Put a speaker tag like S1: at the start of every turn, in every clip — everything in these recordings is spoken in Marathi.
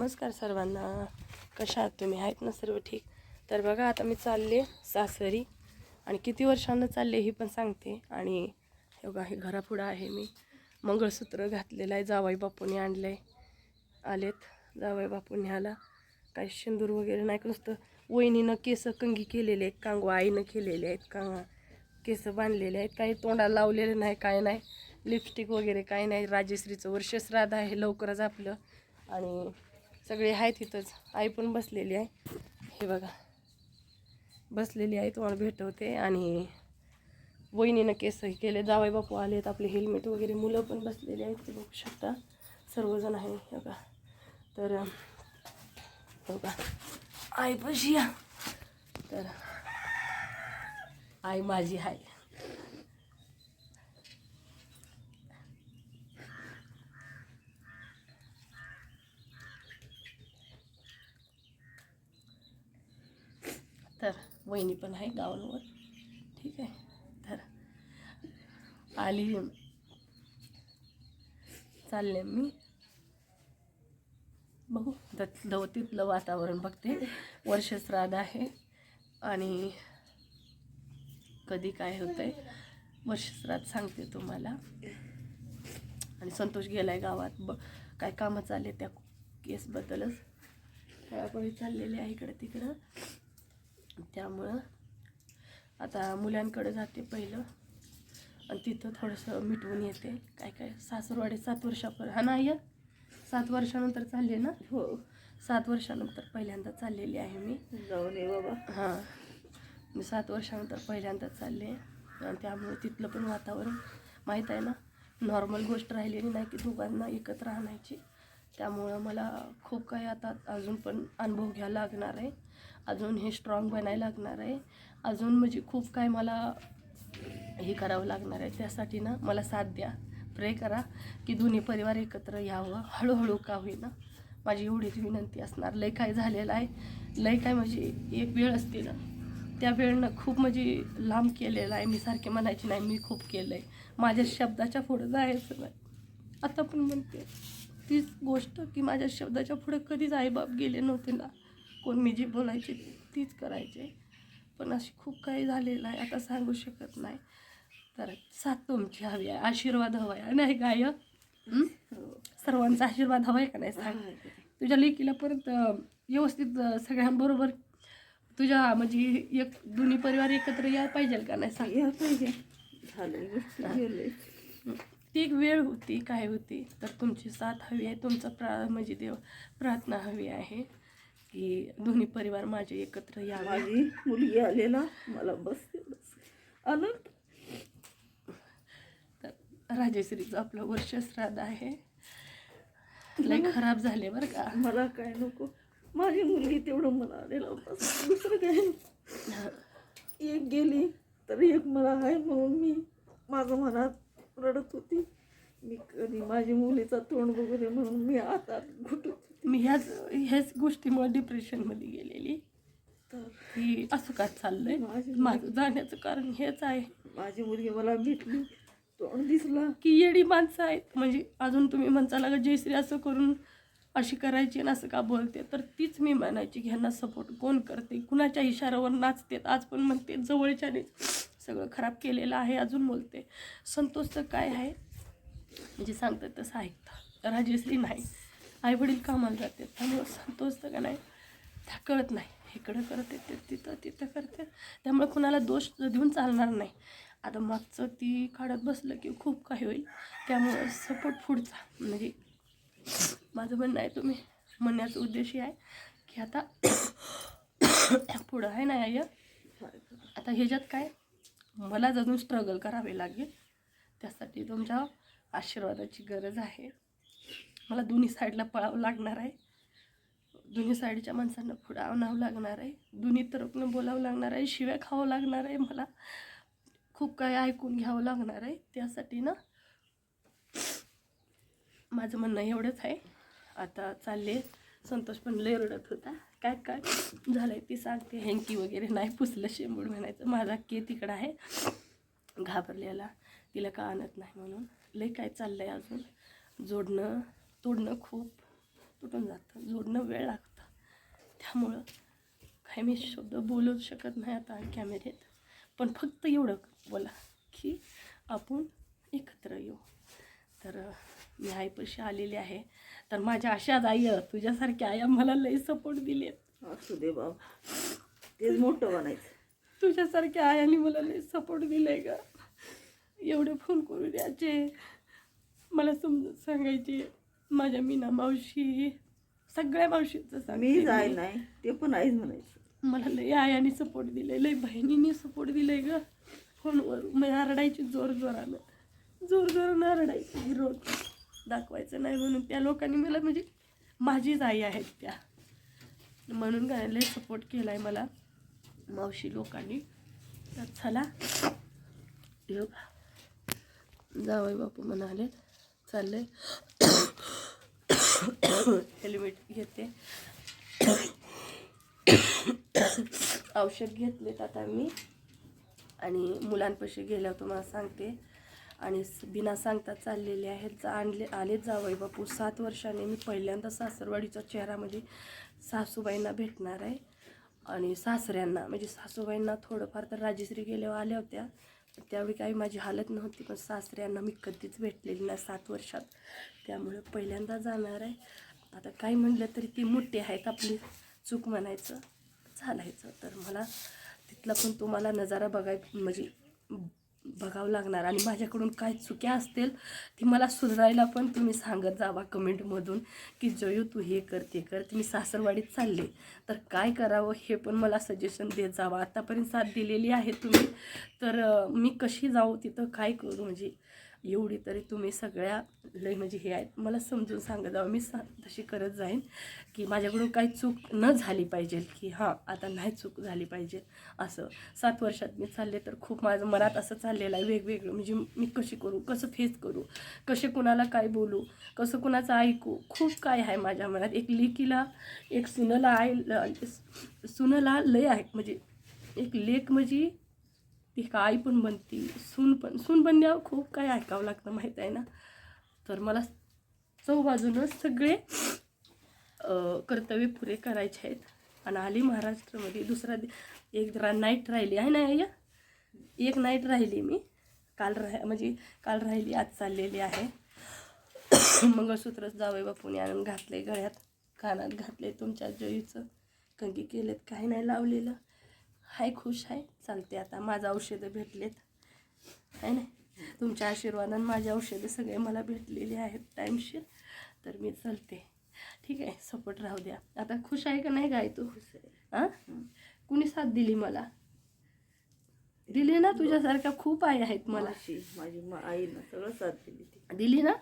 S1: नमस्कार सर्वांना. कशा आहात तुम्ही? आहेत ना सर्व ठीक? तर बघा आता मी चालले सासरी आणि किती वर्षानं चालले ही पण सांगते. आणि हे बघा हे घरापुढं आहे मी. मंगळसूत्र घातलेलं आहे जावाई बापूने आणलं आहे आलेत जावाई बापूने आला काही शेंदूर वगैरे नाही नुसतं वहिनीनं केस कंगी केलेले आहेत कांगो आईनं केलेले आहेत का केस बांधलेले आहेत. काही तोंडाला लावलेले नाही काय नाही. लिपस्टिक वगैरे काही नाही. राजेश्रीचं वर्ष श्राद्ध आहे लवकरच आपलं. आणि सगळे आहेत तिथंच आई पण बसलेली आहे. हे बघा. बसलेली आहे तुम्हाला भेटवते आणि वहिनीनं केसही केले. जावाई बापू आलेत आपले हेल्मेट वगैरे. मुलं पण बसलेली आहेत ते बघू शकता. सर्वजण आहे. हे बघा. तर बघा. आई पशी या तर आई माझी आहे तर वहिनी पण आहे गावांवर. ठीक आहे. तर आली चालले मी. बघू. तिथलं तिथलं वातावरण बघते. वर्ष श्राद्ध आहे. आणि कधी काय होतं आहे वर्षश्राद्ध सांगते तुम्हाला. आणि संतोष गेला आहे गावात. ब काय कामं चालले त्या केसबद्दलच. खेळापळी चाललेली आहे इकडं तिकडं. त्यामुळं आता मुलांकडे जाते पहिलं. आणि तिथं थोडंसं मिटवून येते. काय काय? सासरवाडी सात वर्षापर्यंत हा नाही सात वर्षानंतर चालले ना?
S2: हो.
S1: सात वर्षानंतर पहिल्यांदा चाललेली आहे मी.
S2: जाऊन ये बाबा.
S1: हां. मी सात वर्षानंतर पहिल्यांदा चालले आणि त्यामुळे तिथलं पण वातावरण माहीत आहे ना? नॉर्मल गोष्ट राहिलेली नाही की दोघांना एकत्र आणायची. त्यामुळं मला खूप काही आता अजून पण अनुभव घ्यायला लागणार आहे. अजून हे स्ट्रॉंग बनायला लागणार आहे. अजून म्हणजे खूप काय मला हे करावं लागणार आहे. त्यासाठी ना मला साथ द्या. प्रे करा की दोन्ही परिवार एकत्र यावं. हळूहळू का होईना. माझी एवढीच विनंती असणार. लय काय झालेलं आहे. लय काय म्हणजे एक वेळ असते ना. त्या वेळनं खूप म्हणजे लांब केलेलं आहे. मी सारखे म्हणायची नाही मी खूप केलं आहे माझ्या शब्दाच्या पुढं जायचं नाही. आता पण म्हणते तीच गोष्ट की माझ्या शब्दाच्या पुढं कधीच आईबाप गेले नव्हते ना. कोण मी जी बोलायची तीच करायचे. पण अशी खूप काही झालेलं आहे आता सांगू शकत नाही. तर साथ तुमची हवी आहे आशीर्वाद हवा आहे नाही हं? सर्वांचा आशीर्वाद हवा आहे का नाही सांग? तुझ्या लेकीला परत व्यवस्थित सगळ्यांबरोबर तुझ्या म्हणजे एक दोन्ही परिवार एकत्र यायला पाहिजे का नाही सांग?
S2: या पाहिजे.
S1: ती एक वेळ होती काय होती? तर तुमची साथ हवी आहे तुमचा प्रा म्हणजे देव प्रार्थना हवी आहे. की दोन्ही परिवार माझे एकत्र यावे.
S2: माझी मुलगी आलेला मला बस बस. आनंद
S1: तर राजश्रीचं आपलं वर्ष श्राद्ध आहे लय खराब झाले बरं का.
S2: मला काय नको. माझी मुलगी तेवढं मला आलेलं बस. दुसरं काय? एक गेली तर एक मला आहे म्हणून मी माझं मनात रडत होती. मी कधी माझी मुलीचा तोंड बघू दे म्हणून मी आता घुटत
S1: मी ह्याच ह्याच गोष्टीमुळे डिप्रेशनमध्ये गेलेली.
S2: तर
S1: की असं का चाललंय?
S2: माझी
S1: माझं जाण्याचं कारण हेच आहे.
S2: माझी मुलगी मला भेटली. तोंड दिसला.
S1: की येडी माणसं आहेत. म्हणजे अजून तुम्ही म्हणसाला का जयश्री असं करून अशी करायची आणि असं का बोलते? तर तीच मी म्हणायची की ह्यांना सपोर्ट कोण करते? कुणाच्या इशाऱ्यावर नाचतेत? आज पण म्हणते जवळच्याने सगळं खराब केलेलं आहे अजून बोलते. संतोषचं काय आहे? म्हणजे सांगतात तसं ऐकतं राजश्री नाही. आई वडील कामाला जातात. त्यामुळं संतोष तर का नाही? त्या कळत नाही. इकडं करत येते तिथं तिथं करते त्यामुळे कुणाला दोष देऊन चालणार नाही. आता मागचं ती काढत बसलं की खूप काही होईल. त्यामुळं सपोर्ट पुढचा. म्हणजे माझं म्हणणं आहे तुम्ही म्हणण्याचा उद्देशही आहे की आता पुढं आहे ना आय आता ह्याच्यात काय? मलाच अजून स्ट्रगल करावे लागेल. त्यासाठी तुमच्या आशीर्वादाची गरज आहे. मला दोन्ही साईडला पळावं लागणार आहे. दोन्ही साईडच्या माणसांना पुढं आणावं लागणार आहे. दोन्ही तरफनं बोलावं लागणार आहे. शिव्या खावं लागणार आहे मला. खूप काही ऐकून घ्यावं लागणार आहे. त्यासाठी ना माझं म्हणणं एवढंच आहे. आता चालले. संतोष पण लय रडत होता. काय काय झालंय ती सांगते. हेंकी वगैरे नाही पुसलं. शेंबूड म्हणायचं. माझा के तिकडं आहे. घाबरलेला. तिला का आणत नाही म्हणून. लय काय चाललंय अजून. जोडणं. तोडणं खूप तुटून जातं जोडणं वेळ लागतं. त्यामुळं काही मी शब्द बोलूच शकत नाही आता कॅमेऱ्यात. पण फक्त एवढं बोला की आपण एकत्र येऊ. तर मी आईपाशी आलेली आहे. तर माझ्या अशाच आई तुझ्यासारख्या आया मला लई सपोर्ट दिलेत.
S2: असू दे बाबा. तेच मोठं बनायचं
S1: तुझ्यासारख्या आयाने मला लई सपोर्ट दिलाय का एवढे फोन करू द्यायचे. मला समजून सांगायचे. माझ्या मीना मावशी सगळ्या मावशीचं
S2: मी
S1: सांगते
S2: जाय
S1: मी.
S2: नाही ते पण आईच म्हणायचं.
S1: मला लई आयाने सपोर्ट दिलाय लई बहिणीने सपोर्ट दिलाय ग. फोनवर मला रडायची जोर जोरानं. जोर जोरानं रडायची रोज. दाखवायचं नाही म्हणून त्या लोकांनी मला म्हणजे माझीच आई आहेत त्या. म्हणून काय लई सपोर्ट केलाय मला मावशी लोकांनी. तर चला. जावई बापू म्हणाले चाललंय. हेल्मेट घेते. औषध घेतलेत आता मी. आणि मुलांपाशी गेल्यावर तुम्हाला सांगते. आणि बिना सांगता चाललेले आहेत. आणले आलेत जावई बापू. सात वर्षाने मी पहिल्यांदा सासरवाडीच्या चेहऱ्यामध्ये सासूबाईंना भेटणार आहे. आणि सासऱ्यांना म्हणजे सासूबाईंना थोडंफार तर राजेश्री गेल्यावर आल्या होत्या. त्यावेळी काही माझी हालत नव्हती पण सासऱ्यांना मी कधीच भेटलेली नाही सात वर्षात. त्यामुळे पहिल्यांदा जाणार आहे. आता काय म्हणलं तरी ती मोठी आहेत आपली चूक म्हणायचं चालायचं. तर मला तिथला पण तुम्हाला नजारा बघाय म्हणजे बघावं लागणार आणि माझ्याकडून काय चुक्या असतील ती मला सुधारायला पण तुम्ही सांगत जावा कमेंटमधून की जयू तू हे कर ते कर. तुम्ही सासरवाडीत चालले तर काय करावं हे पण मला सजेशन देत जावा. आत्तापर्यंत साथ दिलेली आहे तुम्ही. तर मी कशी जाऊ तिथं काय करू? म्हणजे एवढी तरी तुम्ही सगळ्या लय म्हणजे हे आहेत. मला समजून सांगत जावं मी सा तशी करत जाईन की माझ्याकडून काही चूक न झाली पाहिजे की हां आता नाही चूक झाली पाहिजे असं. सात वर्षात मी चालले तर खूप माझं मनात असं चाललेलं आहे वेगवेगळं. म्हणजे मी कशी करू कसं फेस करू कसे कुणाला काय बोलू कसं कुणाचं ऐकू खूप काय आहे माझ्या मनात. एक लेकीला एक सुनला आहे सुनला लय आहे. म्हणजे एक लेख म्हणजे एक का आई पण बनती सून पण सून बनण्यावर खूप काय ऐकावं लागतं माहीत आहे ना? तर मला चौबाजूनच सगळे कर्तव्य पुरे करायचे आहेत. आणि आली महाराष्ट्रामध्ये दुसरा दि- एक रा नाईट राहिली. आहे ना या? एक नाईट राहिली मी. काल राह म्हणजे काल राहिली आज चाललेली आहे. मंगळसूत्रच जावे बापूने आणून घातले गळ्यात कानात घातले तुमच्या जयीचं कंकी केलेत काही नाही लावलेलं. हाय खुश आहे चालते आता. माझं औषधं भेटलेत. आहे ना? तुमच्या आशीर्वादाने माझे औषधं सगळे मला भेटलेले आहेत. टाईमशीर तर मी चालते. ठीक आहे सपोर्ट राहू द्या. आता खुश आहे का नाही गाय तू? हां कुणी साथ दिली मला? दिली ना? तुझ्यासारख्या खूप आई आहेत मला.
S2: माझी मा- आईनं सगळं साथ दिली
S1: दिली ना?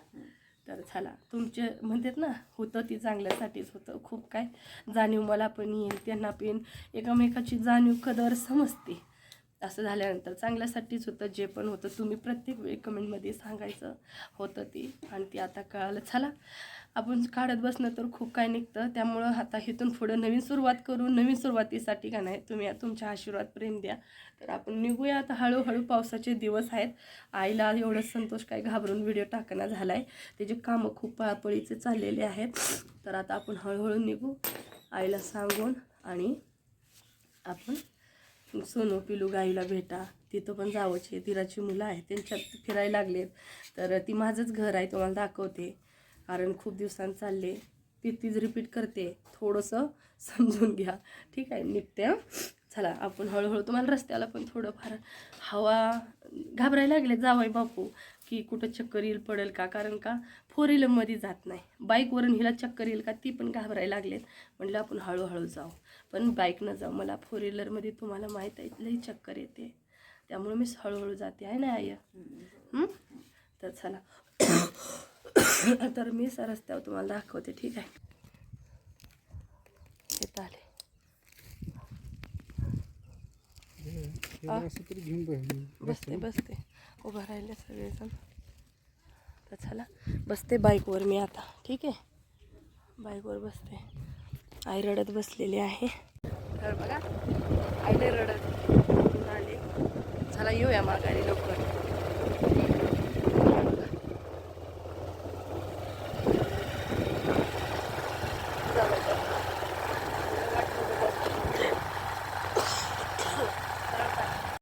S1: तर चला तुमचे म्हणतात ना होतं ती चांगल्यासाठीच होतं. खूप काय जाणीव मला पण येईल त्यांना पण. एकामेकाची जाणीव कदर समजते. असं झाल्यानंतर चांगल्यासाठीच होतं जे पण होतं तुम्ही प्रत्येक वेळी कमेंटमध्ये सांगायचं होतं ती. आणि ती आता कळालं. चला आपण काढत बसणं तर खूप काय निघतं. त्यामुळं आता इथून पुढं नवीन सुरुवात करू. नवीन सुरुवातीसाठी का नाही तुम्ही तुमच्या आशीर्वाद प्रेम द्या. तर आपण निघूया. आता हळूहळू पावसाचे दिवस आहेत. आईला एवढं संतोष काय घाबरून व्हिडिओ टाकणं झाला आहे त्याचे कामं खूप पळापळीचे चाललेले आहेत. तर आता आपण हळूहळू निघू. आईला सांगून आणि आपण सोनू पिलू गाईला भेटा. तिथं पण जावंचे. तिराची मुलं आहेत. त्यांच्यात फिरायला लागलेत. तर ती माझंच घर आहे. तुम्हाला दाखवते. कारण खूप दिवसांनी चालले. ती तीच रिपीट करते. थोडंसं समजून घ्या. ठीक आहे. निघते चला आपण हळूहळू. तुम्हाला रस्त्याला पण थोडंफार हवा घाबरायला लागले जावई बापू. की कुठं चक्कर येईल पडेल का? कारण का? फोर व्हीलरमध्ये जात नाही. बाईकवरून हिला चक्कर येईल का? ती पण घाबरायला लागलेत. म्हटलं आपण हळूहळू जाऊ. पण बाईकनं जाऊ. मला फोर व्हीलरमध्ये तुम्हाला माहीत आहे लई चक्कर येते. त्यामुळे मी हळूहळू जाते. आहे ना हं? तर चला. तर मी रस्त्यावर तुम्हाला दाखवते. ठीक आहे? येत आले बसते बसते. उभं राहिले सगळेजण. तर चला बसते बाईकवर मी आता ठीक आहे? बाईकवर बसते. आई रडत बसलेली आहे. तर बघा आईने रडत आले. चला येऊया माघारी लवकर.